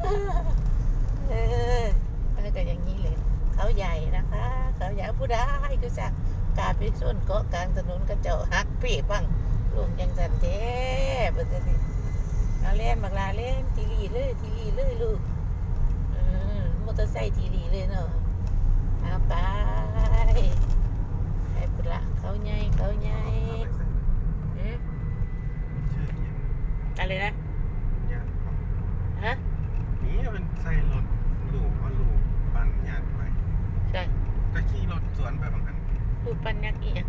เออเออแต่อย่างนี้เลยเขาใหญ่นะคะเขาใหญ่ผู้ได้ก็สั่งกาไปส้นเกาะกลางถนนกระเจ้าหักปีบังลุงยังสันเท้เบิดเลยเอาเล่นบักลาเล่นทีรีเลยทีรีเลยลูกมอเตอร์ไซค์ทีรีเลยเนาะเอาไปให้พุละเขาใหญ่เขาใหญ่อะไรนะฮะ นี่มันใส่รถหลูว่าลูปั่นยานไป ใช่ ก็ขี่รถสวนไปบางอัน รูปปันยักษ์อีก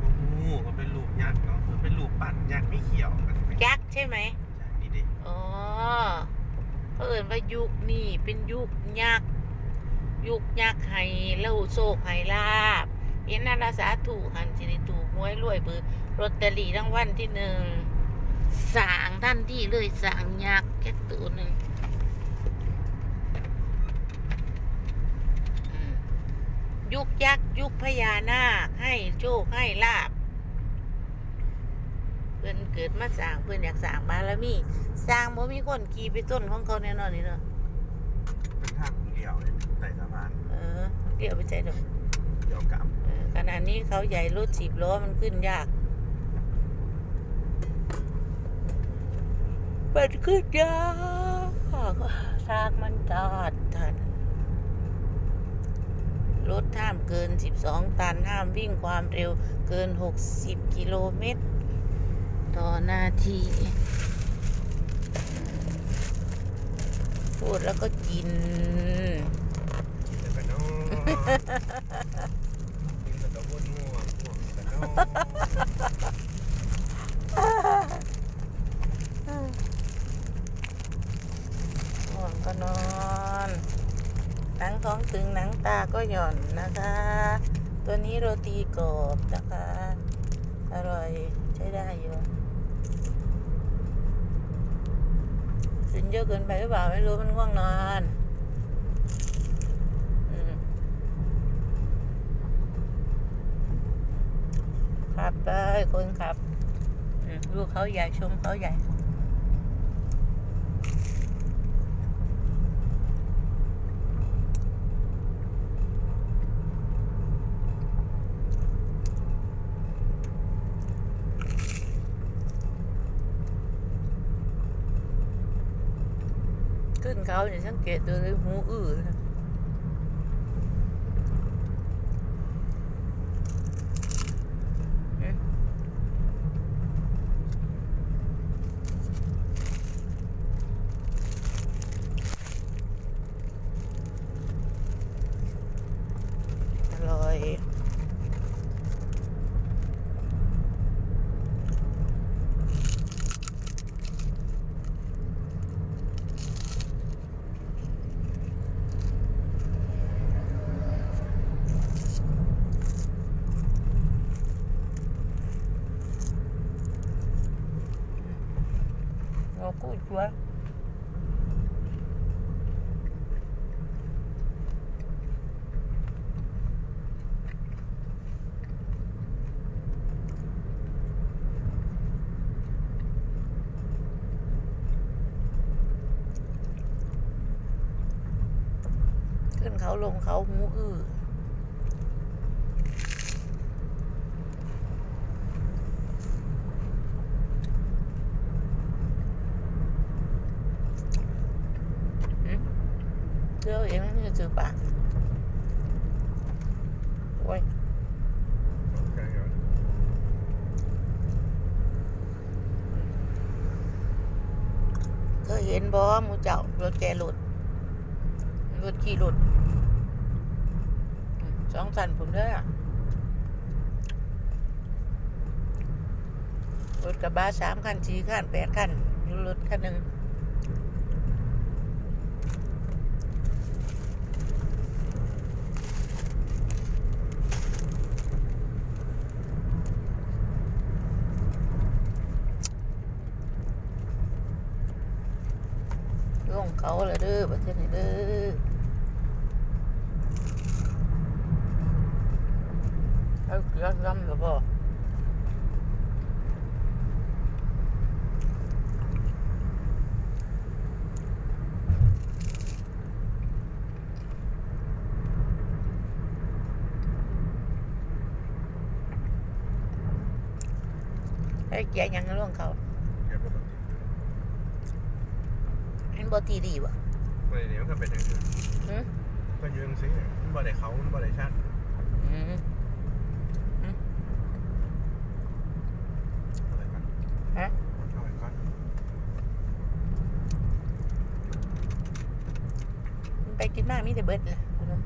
โอ้โหก็เป็นลูกยักษ์เนาะมันเป็นลูกปั่นยักษ์ไม่เขียวกันใช่ ยักษ์ใช่ไหม นี่ดิ อ๋อเขาเอ่ นว่ายุคนี่เป็นยุคยักษ์ยุคยักษ์ไห้เล่าโศกไห้ลาบเห็นนาราสาถูกหันสิริถูกหวยรวยเบือรถตอรีรางวัลที่หนึ่งสางท่านที่เลยสางยักษ์แค่ตัวหนึ่งยุคยักษ์ยุคพญานาคให้โชคให้ลาบ นเกิดมาสร้างเพื่อนอยากสร้างบารมีสร้างบ่มีคนขี่ไปต้นของเขาแน่นอนนี่เนาะเป็นทางเดี่ยวเลยใต้สะพานเออเดี๋ยวไปใจดอกเดี๋ยวกลับเออขณะนี้เขาใหญ่รถสิบล้อมันขึ้นยากมันขึ้นยากทางมันจอดทันรถห้ามเกิน 12 ตันห้ามวิ่งความเร็วเกิน 60 กิโลเมตร ต่อหน้าที่พูดแล้วก็กินกินแต่กระนอกินแต่กระวนง่วงง่วงกระนอนง่วงก็นอนหนังท้องตึงหนังตาก็หย่อนนะคะ ตัวนี้โรตีกรอบนะคะ อร่อยใช้ได้อยู่กิน เยอะเกินไปหรือเปล่าไม่รู้มันง่วงนอนอขับไปคนขับลูกเขาใหญ่ชมเขาใหญ่ ขึ้นเขาเนี่ยสังเกตดูเลยหูอื้อนะอืมอร่อย เราพูดว่าขึ้นเขาลงเขาหูอื้อ เดี๋ยวเองมันจะเจอปากโอ้ยเคยเห็นบอหมูเจ้ารถแกรถรถขี่รถอืมสองสันผมเด้อรถกระบะสามคันสี่คันแปดคันรถคันหนึ่ง ของเขาเลยเด้อประเทศนี้เด้อเขาเกลือซ้ำหรือเปล่าเกลียยังล่วงเขา บอทีดีวะไม่เดี๋ยวมันก็เป็นอย่างอื่นหืมก็ยืนสิมันบ่ได้เขามันบ่ได้ชัดอืมเอาไปก่อนฮะเอาไปก่อนมันไปกินมากมีแต่เบิดเลยคุณน้อง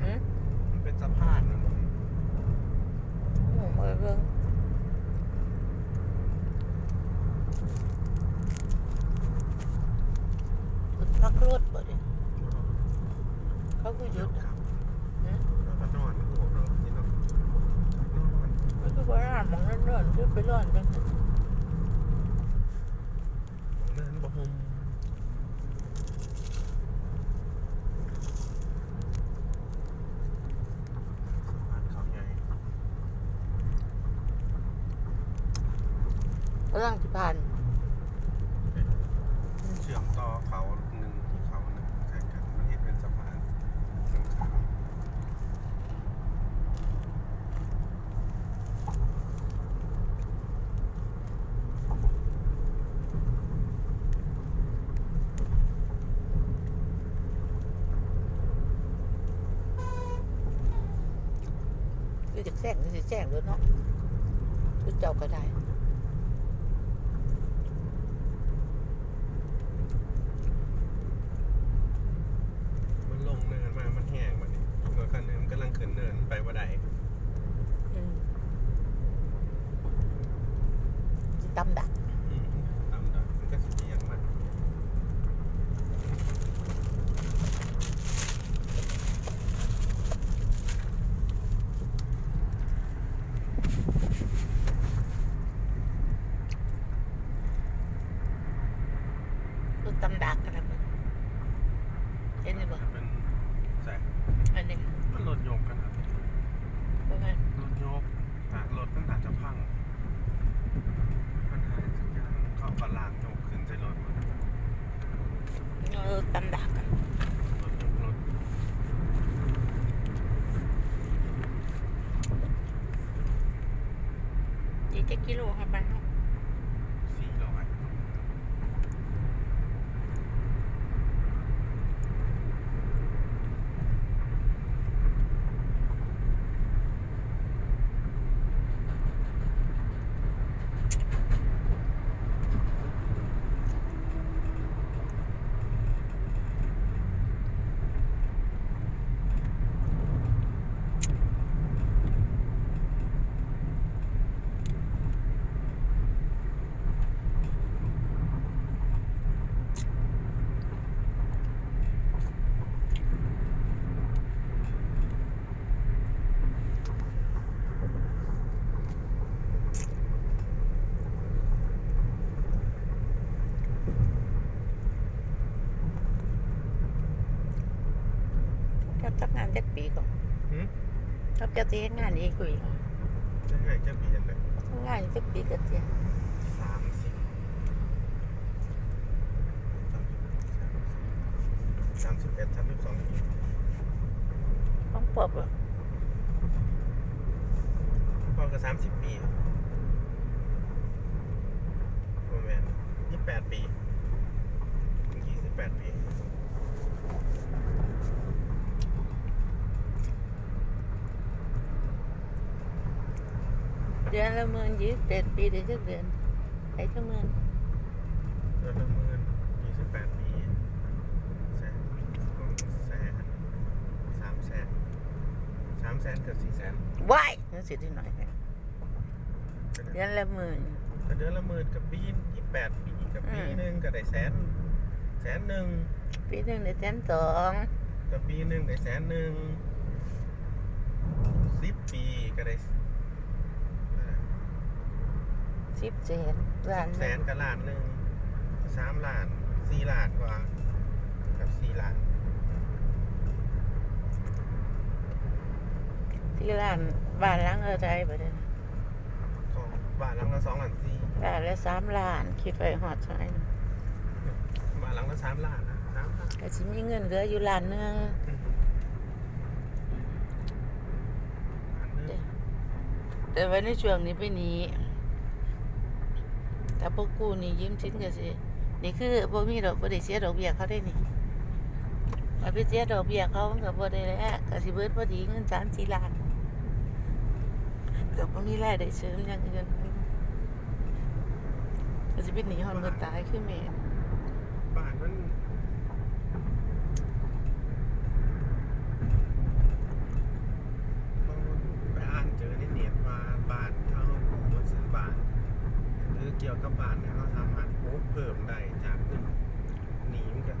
หืม มันเป็นสะพานมันเป็นสะพานมัน โอ้โหเบิ่งจุดพักรถบ่ดิเขาคือหยุดอะ ครับเราก็นอนโอ้โหเราที่เรานอน ก็ คือว่าร้านมองนั่นเนินขึ้นไปร้อนจัง เดินบ่ห่มสะพานเขาใหญ่ กำลังสิผ่าน เชื่อมต่อเขาหนึ่งที่เขาหนึ่งใช่กันมันเห็นเป็นสะพานสงขลา คือจะ แซงจะแซงรถเนาะคือเจ้าก็ได้ มันลงเนินมา มันแห้งมันนี่รถคันหนึงมันกำลังขึ้นเนินไปว่าใด อืมสิตำดัก อืมตามดักมันก็สิเอียงมัน รถตำดักกันนะมึงเห็นไหมบ่ มันเป็นใส่ อันนี้ มันรถโยกกันครับ พวกนั้น รถโยกหากรถมันอาจจะพังปัญหาสักอย่างเข้ากระลางโยกขึ้นใส่รถมัน รถตำดักกัน รถยกรถ อีกจะกิโลครับบ้านเฮา สี่ร้อย ครับ จักงานจักปีก่อนหืมครับจะเทงานนี้คุยจะให้จะเปลี่ยนเลยงานจักปีก็เสียสามสิบสามสิบเอ็ดสามสิบสองปีต้องปอบอะพ่อก็สามสิบปีประมาณยี่สิบแปดปียี่สิบแปดปี เดือนละหมื่นยี่สิบเจ็ดปีเดือนจักเดือนไอ้จักหมื่นเดือนละหมื่นยี่สิบแปดปีแสนสองแสนสามแสนสามแสนเกือบสี่แสนว้ายนั่นสิที่หน่อยให้เดือนละหมื่นก็เดือนละหมื่นกับปียี่สิบแปดปีกับปีอืมหนึ่งก็ได้แสนแสนหนึ่งปีหนึ่งได้แสนสองกับปีหนึ่งได้แสนหนึ่งสิบปีก็ได้ สิบแสนล้านหแสนึ่นงกับล้านหนึ่งสามล้านสี่ล้านกว่ากับสี่ล้านที่ร้านบ้านหลังเออใจบ่ได้สองบาทหลังละสองล้านสี่บ้านละสามล้าน คิดไว้ฮอดซอยหนึ่งบาทหลังละสามล้านนะสามล้านก็สิมีเงินเหลืออยู่ล้านหนึงอืมอันนึงแต่ว่าในช่วงนี้ไปหนี้ ถ้าพวกกูนี่ยืมชิ้นก็สินี่คือพวกมีดอกบ่ได้เสียดอกเบี้ยเขาได้นี่ว่าไปเสียดอกเบี้ยเขามันก็บ่ได้แล้วก็สิเบิดพอดีเงินสามสี่ล้านก็บ่มีรายได้เสริมอย่างอื่นก็สิเป็นหนี้ฮอนเงินตายคือแม่บ้านมันไปอ่านเจอในเน็ตว่าบาทเขาของมันซื้อบาทหรือเกี่ ยวกับบาทเนี่ยเขาสามารถโอ้เพิ่มได้จากเงินหนีมันก็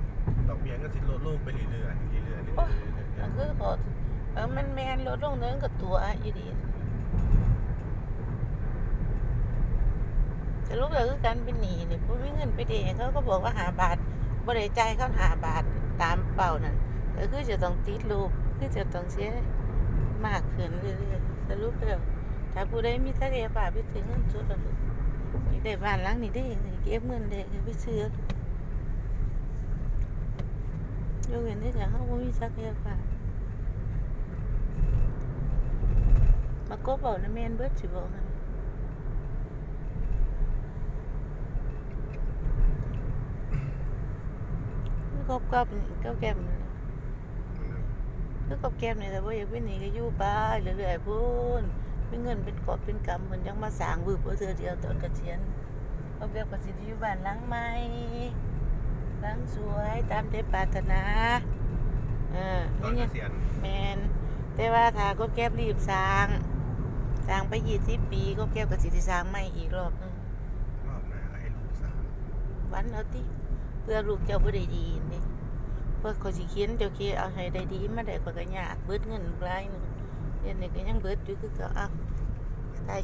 ดอกเบี้ยก็สิลดลงไปเรื่อยๆเรื่อยๆเรื่อยๆเรื่อยก็ๆคือพอเออมันแมนลดลงเนินก็ตัวอยู่ดีสรุปแล้วคือการเป็นหนี้นี่บ่มีเงินไปเดะเขาก็บอกว่าหาบาทบ่ได้จ่ายเขาหาบาทตามเป้านั่นก็คือจะต้องติดลบคือจะต้องเสียมากขึ้นเรื่อยๆสรุปแล้วถ้าผู้ใดมีศักยภาพไปถึงเงินสุดแล้วลูก ได้บ้านหลังนี้ได้เก็บเงินได้ก็ไปซื้อยกเว้นที่จะเฮาบ่มีศักยภามากบเอานะแมนเบิดสิบอกให้กบกับนี่กับแก้มนี่คือกบแก้มนี่แต่ว่าอยากเป็นหนีก็อยู่ไปเรื่อยๆพุ่น มีเงินเป็นกอบเป็นกำเพิ่นยังมาสร้างวืบเอาเทื่อเดียวตอนเกษียณเอาแบบก็สิได้อยู่บ้านหลังใหม่หลังสวยตามใจปรารถนาเออตอนนี่เกเนี่ยษียณแมนแต่ว่าถ้าก็แก้บรีบสร้างสร้างไปยี่สิบปีก็แก้บก็สิได้สร้างใหม่อีกรอบหนึงรอบหน้าให้ลูกสาววันเอาติเพื่อลูกเจ้าบ่ได้ดีนี่เพื่อเขาสิเขียนเจ้าเขียนเอาให้ได้ดีมาได้กว่าก็ยากเบิดเงินหลายหนึง เดี๋ยวนี้ก็ยังเบิดอยู่คือเก็อะ